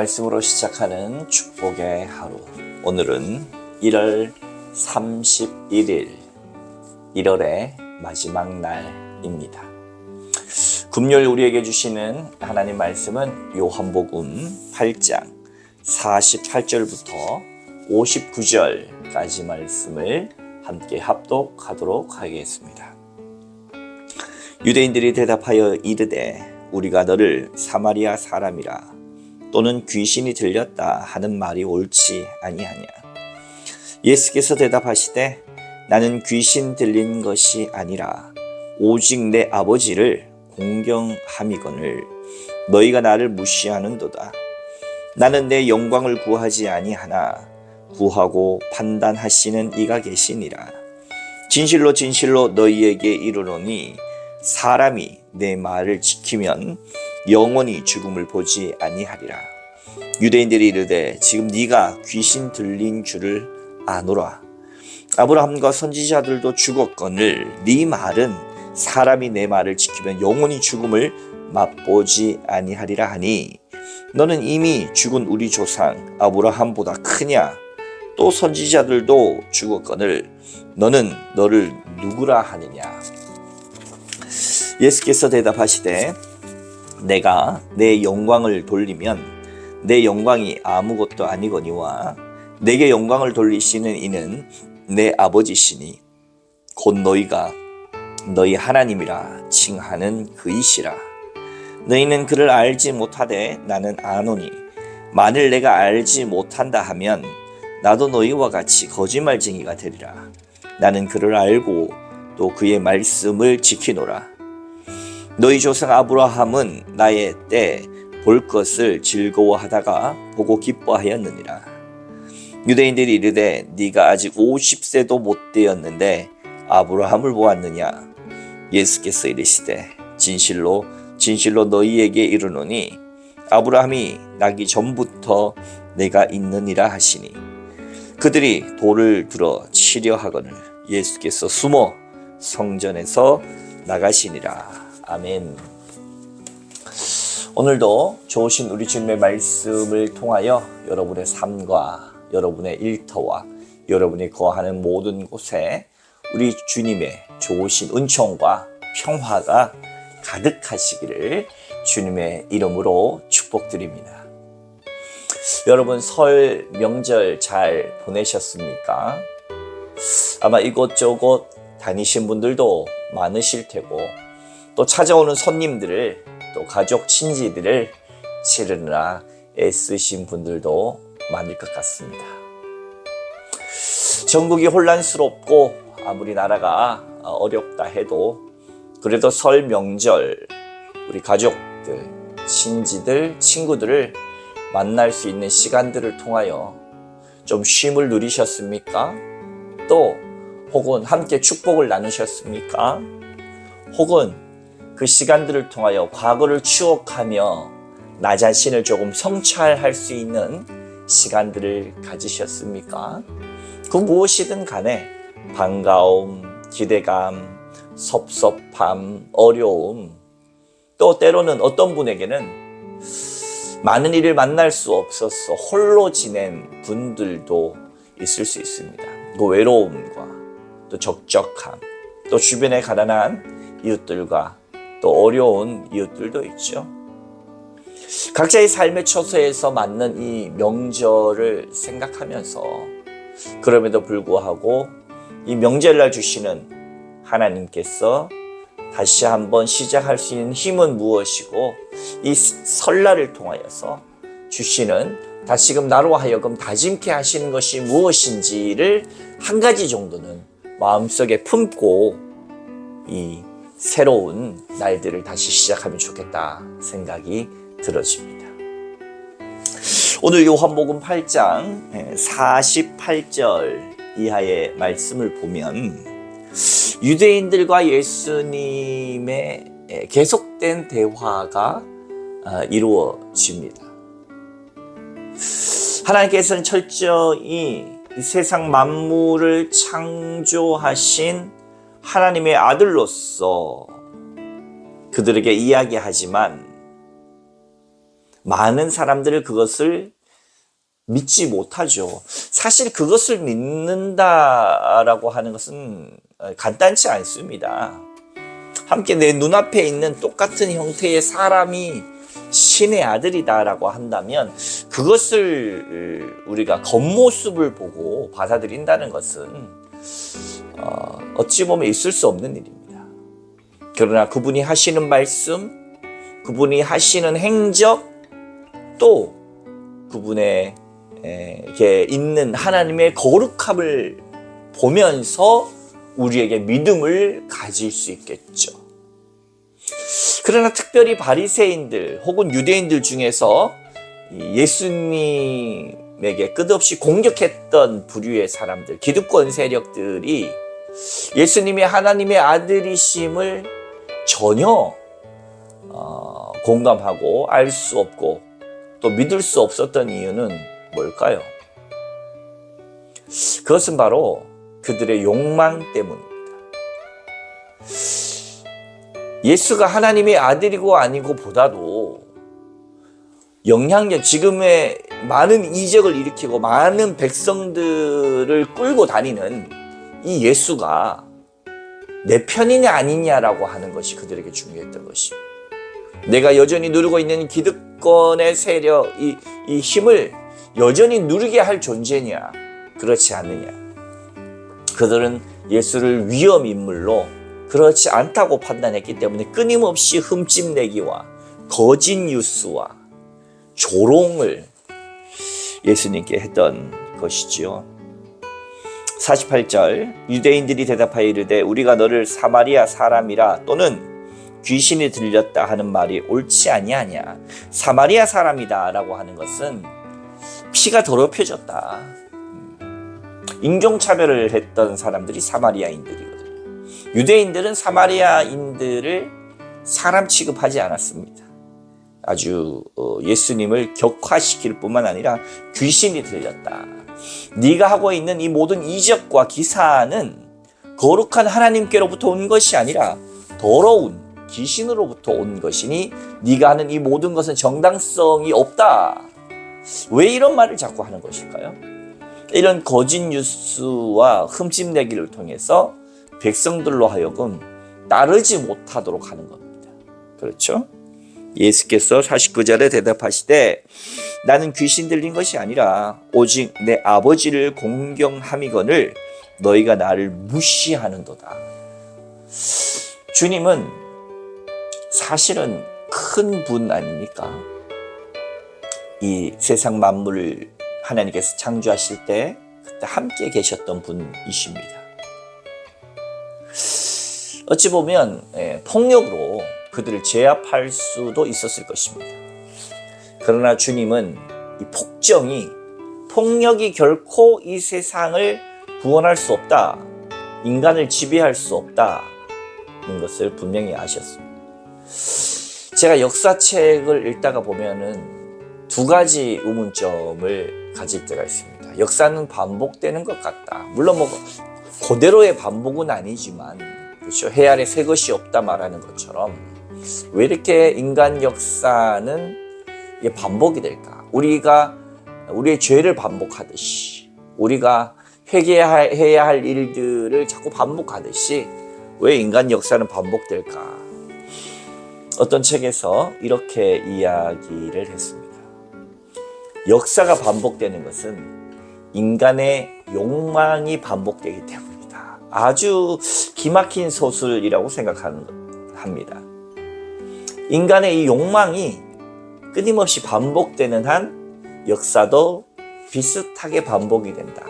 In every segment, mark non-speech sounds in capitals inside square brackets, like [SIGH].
말씀으로 시작하는 축복의 하루. 오늘은 1월 31일, 1월의 마지막 날입니다. 금요일 우리에게 주시는 하나님 말씀은 요한복음 8장 48절부터 59절까지 말씀을 함께 합독하도록 하겠습니다. 유대인들이 대답하여 이르되 우리가 너를 사마리아 사람이라 또는 귀신이 들렸다 하는 말이 옳지 아니하냐. 예수께서 대답하시되 나는 귀신 들린 것이 아니라 오직 내 아버지를 공경함이거늘 너희가 나를 무시하는도다. 나는 내 영광을 구하지 아니하나 구하고 판단하시는 이가 계시니라. 진실로 진실로 너희에게 이르노니 사람이 내 말을 지키면 영원히 죽음을 보지 아니하리라. 유대인들이 이르되 지금 네가 귀신 들린 줄을 아노라. 아브라함과 선지자들도 죽었거늘 네 말은 사람이 내 말을 지키면 영원히 죽음을 맛보지 아니하리라 하니 너는 이미 죽은 우리 조상 아브라함보다 크냐 또 선지자들도 죽었거늘 너는 너를 누구라 하느냐 예수께서 대답하시되 내가 내 영광을 돌리면 내 영광이 아무것도 아니거니와 내게 영광을 돌리시는 이는 내 아버지시니 곧 너희가 너희 하나님이라 칭하는 그이시라. 너희는 그를 알지 못하되 나는 아노니 만일 내가 알지 못한다 하면 나도 너희와 같이 거짓말쟁이가 되리라. 나는 그를 알고 또 그의 말씀을 지키노라 너희 조상 아브라함은 나의 때 볼 것을 즐거워하다가 보고 기뻐하였느니라. 유대인들이 이르되 네가 아직 50세도 못 되었는데 아브라함을 보았느냐? 예수께서 이르시되 진실로 진실로 너희에게 이르노니 아브라함이 나기 전부터 내가 있느니라 하시니 그들이 돌을 들어 치려 하거늘 예수께서 숨어 성전에서 나가시니라. 아멘. 오늘도 좋으신 우리 주님의 말씀을 통하여 여러분의 삶과 여러분의 일터와 여러분이 거하는 모든 곳에 우리 주님의 좋으신 은총과 평화가 가득하시기를 주님의 이름으로 축복드립니다. 여러분 설 명절 잘 보내셨습니까? 아마 이곳저곳 다니신 분들도 많으실 테고 또 찾아오는 손님들을 또 가족 친지들을 치르느라 애쓰신 분들도 많을 것 같습니다. 전국이 혼란스럽고 아무리 나라가 어렵다 해도 그래도 설 명절 우리 가족들, 친지들, 친구들을 만날 수 있는 시간들을 통하여 좀 쉼을 누리셨습니까? 또 혹은 함께 축복을 나누셨습니까? 혹은 그 시간들을 통하여 과거를 추억하며 나 자신을 조금 성찰할 수 있는 시간들을 가지셨습니까? 그 무엇이든 간에 반가움, 기대감, 섭섭함, 어려움, 또 때로는 어떤 분에게는 많은 일을 만날 수 없어서 홀로 지낸 분들도 있을 수 있습니다. 그 외로움과 또 적적함, 또 주변에 가난한 이웃들과 또 어려운 이웃들도 있죠. 각자의 삶의 처소에서 맞는 이 명절을 생각하면서 그럼에도 불구하고 이 명절날 주시는 하나님께서 다시 한번 시작할 수 있는 힘은 무엇이고 이 설날을 통하여서 주시는 다시금 나로 하여금 다짐케 하시는 것이 무엇인지를 한 가지 정도는 마음속에 품고 이 새로운 날들을 다시 시작하면 좋겠다 생각이 들어집니다. 오늘 요한복음 8장 48절 이하의 말씀을 보면 유대인들과 예수님의 계속된 대화가 이루어집니다. 하나님께서는 철저히 세상 만물을 창조하신 하나님의 아들로서 그들에게 이야기하지만 많은 사람들을 그것을 믿지 못하죠. 사실 그것을 믿는다라고 하는 것은 간단치 않습니다. 함께 내 눈앞에 있는 똑같은 형태의 사람이 신의 아들이다라고 한다면 그것을 우리가 겉모습을 보고 받아들인다는 것은 어, 어찌 보면 있을 수 없는 일입니다. 그러나 그분이 하시는 말씀, 그분이 하시는 행적, 또 그분의 에 있는 하나님의 거룩함을 보면서 우리에게 믿음을 가질 수 있겠죠. 그러나 특별히 바리새인들 혹은 유대인들 중에서 예수님에게 끝없이 공격했던 부류의 사람들, 기득권 세력들이 예수님이 하나님의 아들이심을 전혀 어, 공감하고 알 수 없고 또 믿을 수 없었던 이유는 뭘까요? 그것은 바로 그들의 욕망 때문입니다. 예수가 하나님의 아들이고 아니고 보다도 영향력, 지금의 많은 이적을 일으키고 많은 백성들을 끌고 다니는 이 예수가 내 편이냐 아니냐라고 하는 것이 그들에게 중요했던 것입니다. 내가 여전히 누르고 있는 기득권의 세력, 이, 이 힘을 여전히 누리게 할 존재냐, 그렇지 않느냐. 그들은 예수를 위험 인물로 그렇지 않다고 판단했기 때문에 끊임없이 흠집내기와 거짓 뉴스와 조롱을 예수님께 했던 것이지요. 48절 유대인들이 대답하여 이르되 우리가 너를 사마리아 사람이라 또는 귀신이 들렸다 하는 말이 옳지 아니하냐. 사마리아 사람이다라고 하는 것은 피가 더럽혀졌다. 인종차별을 했던 사람들이 사마리아인들이거든요. 유대인들은 사마리아인들을 사람 취급하지 않았습니다 아주 어, 예수님을 격화시킬 뿐만 아니라 귀신이 들렸다 네가 하고 있는 이 모든 이적과 기사는 거룩한 하나님께로부터 온 것이 아니라 더러운 귀신으로부터 온 것이니 네가 하는 이 모든 것은 정당성이 없다. 왜 이런 말을 자꾸 하는 것일까요? 이런 거짓 뉴스와 흠집내기를 통해서 백성들로 하여금 따르지 못하도록 하는 겁니다. 그렇죠? 예수께서 49절에 대답하시되 나는 귀신 들린 것이 아니라 오직 내 아버지를 공경함이거늘 너희가 나를 무시하는도다. 주님은 사실은 큰 분 아닙니까? 이 세상 만물을 하나님께서 창조하실 때 그때 함께 계셨던 분이십니다. 어찌 보면 예, 폭력으로 그들을 제압할 수도 있었을 것입니다. 그러나 주님은 이 폭정이 폭력이 결코 이 세상을 구원할 수 없다. 인간을 지배할 수 없다 는 것을 분명히 아셨습니다. 제가 역사책을 읽다가 보면은 두 가지 의문점을 가질 때가 있습니다. 역사는 반복되는 것 같다. 물론 뭐 그대로의 반복은 아니지만 그렇죠. 해 아래 새 것이 없다 말하는 것처럼 왜 이렇게 인간 역사는 반복이 될까? 우리가 우리의 죄를 반복하듯이 우리가 회개해야 할 일들을 자꾸 반복하듯이 왜 인간 역사는 반복될까? 어떤 책에서 이렇게 이야기를 했습니다. 역사가 반복되는 것은 인간의 욕망이 반복되기 때문이다. 아주 기막힌 소설이라고 생각합니다. 인간의 이 욕망이 끊임없이 반복되는 한 역사도 비슷하게 반복이 된다.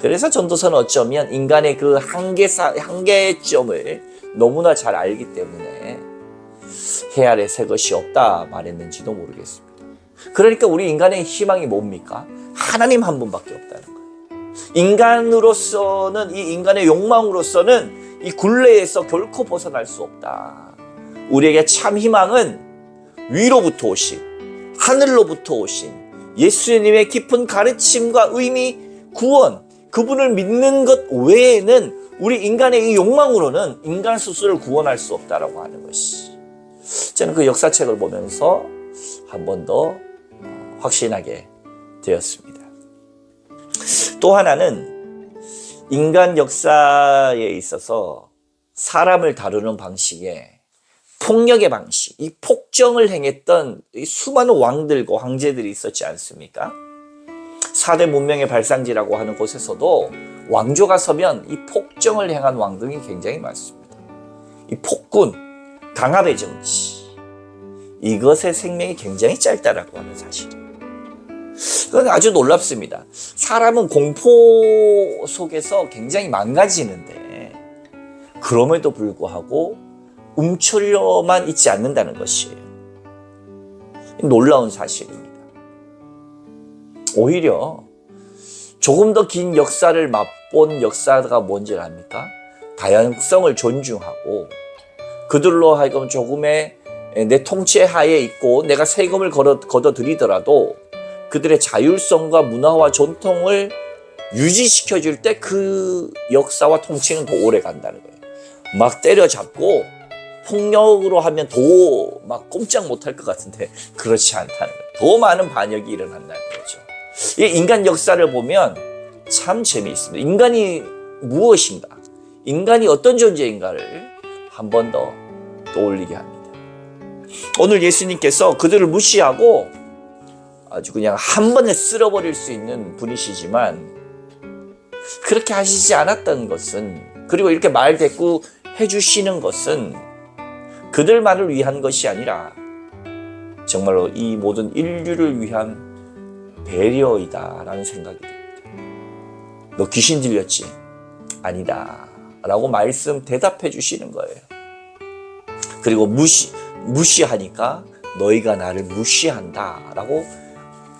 그래서 전도서는 어쩌면 인간의 그 한계사, 한계점을 너무나 잘 알기 때문에 해 아래 새 것이 없다 말했는지도 모르겠습니다. 그러니까 우리 인간의 희망이 뭡니까? 하나님 한 분밖에 없다는 거예요. 인간으로서는 이 인간의 욕망으로서는 이 굴레에서 결코 벗어날 수 없다. 우리에게 참 희망은 위로부터 오신 하늘로부터 오신 예수님의 깊은 가르침과 의미, 구원, 그분을 믿는 것 외에는 우리 인간의 이 욕망으로는 인간 스스로를 구원할 수 없다라고 하는 것이. 저는 그 역사책을 보면서 한 번 더 확신하게 되었습니다. 또 하나는 인간 역사에 있어서 사람을 다루는 방식에 폭력의 방식, 이 폭정을 행했던 이 수많은 왕들과 황제들이 있었지 않습니까? 4대 문명의 발상지라고 하는 곳에서도 왕조가 서면 이 폭정을 행한 왕들이 굉장히 많습니다. 이 폭군, 강압의 정치, 이것의 생명이 굉장히 짧다라고 하는 사실. 그건 아주 놀랍습니다. 사람은 공포 속에서 굉장히 망가지는데, 그럼에도 불구하고 움츠려만 있지 않는다는 것이에요. 놀라운 사실입니다. 오히려 조금 더 긴 역사를 맛본 역사가 뭔지 압니까? 다양성을 존중하고 그들로 하여금 조금의 내 통치 하에 있고 내가 세금을 걷어들이더라도 그들의 자율성과 문화와 전통을 유지시켜 줄 때 그 역사와 통치는 더 오래 간다는 거예요. 막 때려잡고 폭력으로 하면 더 막 꼼짝 못할 것 같은데 그렇지 않다는 거예요. 더 많은 반역이 일어난다는 거죠. 이 인간 역사를 보면 참 재미있습니다. 인간이 무엇인가? 인간이 어떤 존재인가를 한 번 더 떠올리게 합니다. 오늘 예수님께서 그들을 무시하고 아주 그냥 한 번에 쓸어버릴 수 있는 분이시지만 그렇게 하시지 않았던 것은 그리고 이렇게 말 대꾸 해주시는 것은 그들만을 위한 것이 아니라 정말로 이 모든 인류를 위한 배려이다라는 생각이 듭니다. 너 귀신 들렸지? 아니다. 라고 말씀 대답해 주시는 거예요. 그리고 무시, 무시하니까 너희가 나를 무시한다. 라고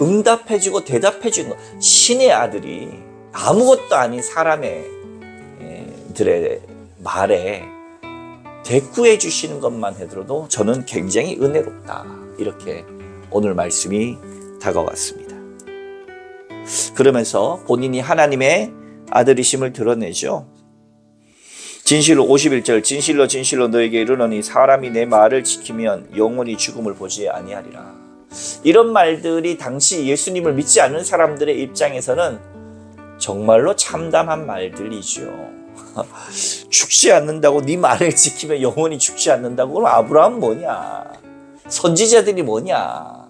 응답해 주고 대답해 주는 거. 신의 아들이 아무것도 아닌 사람의 에, 들의 말에 대꾸해 주시는 것만 해도 저는 굉장히 은혜롭다. 이렇게 오늘 말씀이 다가왔습니다. 그러면서 본인이 하나님의 아들이심을 드러내죠. 진실로 51절 진실로 진실로 너에게 이르노니 사람이 내 말을 지키면 영원히 죽음을 보지 아니하리라. 이런 말들이 당시 예수님을 믿지 않는 사람들의 입장에서는 정말로 참담한 말들이죠. [LAUGHS] 죽지 않는다고 네 말을 지키면 영원히 죽지 않는다고 그럼 아브라함 뭐냐? 선지자들이 뭐냐?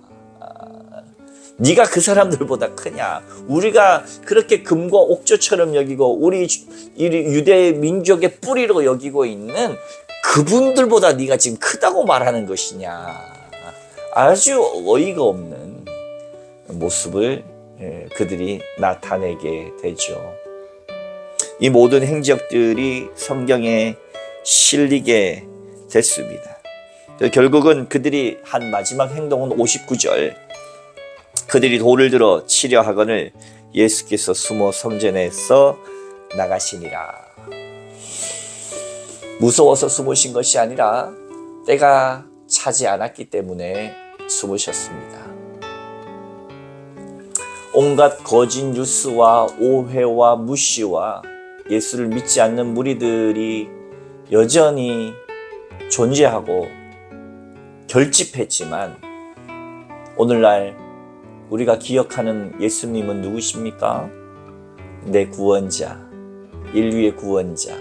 네가 그 사람들보다 크냐? 우리가 그렇게 금과 옥조처럼 여기고 우리 유대 민족의 뿌리로 여기고 있는 그분들보다 네가 지금 크다고 말하는 것이냐? 아주 어이가 없는 모습을 예, 그들이 나타내게 되죠. 이 모든 행적들이 성경에 실리게 됐습니다. 결국은 그들이 한 마지막 행동은 59절. 그들이 돌을 들어 치려 하거늘 예수께서 숨어 성전에서 나가시니라. 무서워서 숨으신 것이 아니라 때가 차지 않았기 때문에 숨으셨습니다. 온갖 거짓 뉴스와 오해와 무시와 예수를 믿지 않는 무리들이 여전히 존재하고 결집했지만 오늘날 우리가 기억하는 예수님은 누구십니까? 내 구원자, 인류의 구원자,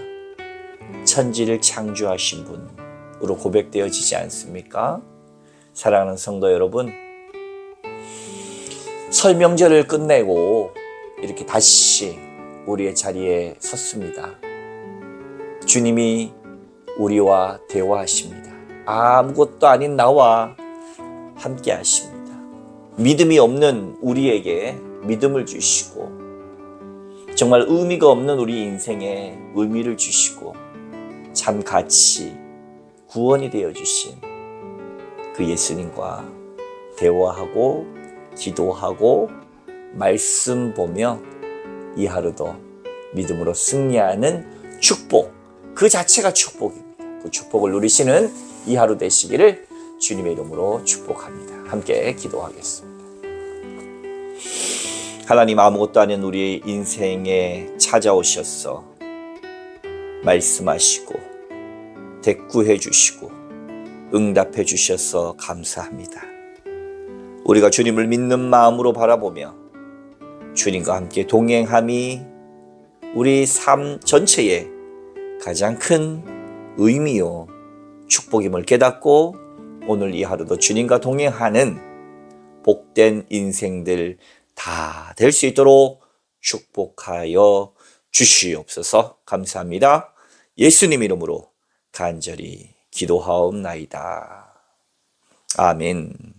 천지를 창조하신 분으로 고백되어지지 않습니까? 사랑하는 성도 여러분, 설명절을 끝내고 이렇게 다시 우리의 자리에 섰습니다. 주님이 우리와 대화하십니다. 아무것도 아닌 나와 함께 하십니다. 믿음이 없는 우리에게 믿음을 주시고, 정말 의미가 없는 우리 인생에 의미를 주시고, 참 가치, 구원이 되어 주신 그 예수님과 대화하고, 기도하고, 말씀 보며 이 하루도 믿음으로 승리하는 축복, 그 자체가 축복입니다. 그 축복을 누리시는 이 하루 되시기를 주님의 이름으로 축복합니다. 함께 기도하겠습니다. 하나님 아무것도 아닌 우리의 인생에 찾아오셔서 말씀하시고 대꾸해 주시고 응답해 주셔서 감사합니다. 우리가 주님을 믿는 마음으로 바라보며 주님과 함께 동행함이 우리 삶 전체에 가장 큰 의미요 축복임을 깨닫고 오늘 이 하루도 주님과 동행하는 복된 인생들 다 될 수 있도록 축복하여 주시옵소서 감사합니다. 예수님 이름으로 간절히 기도하옵나이다. 아멘.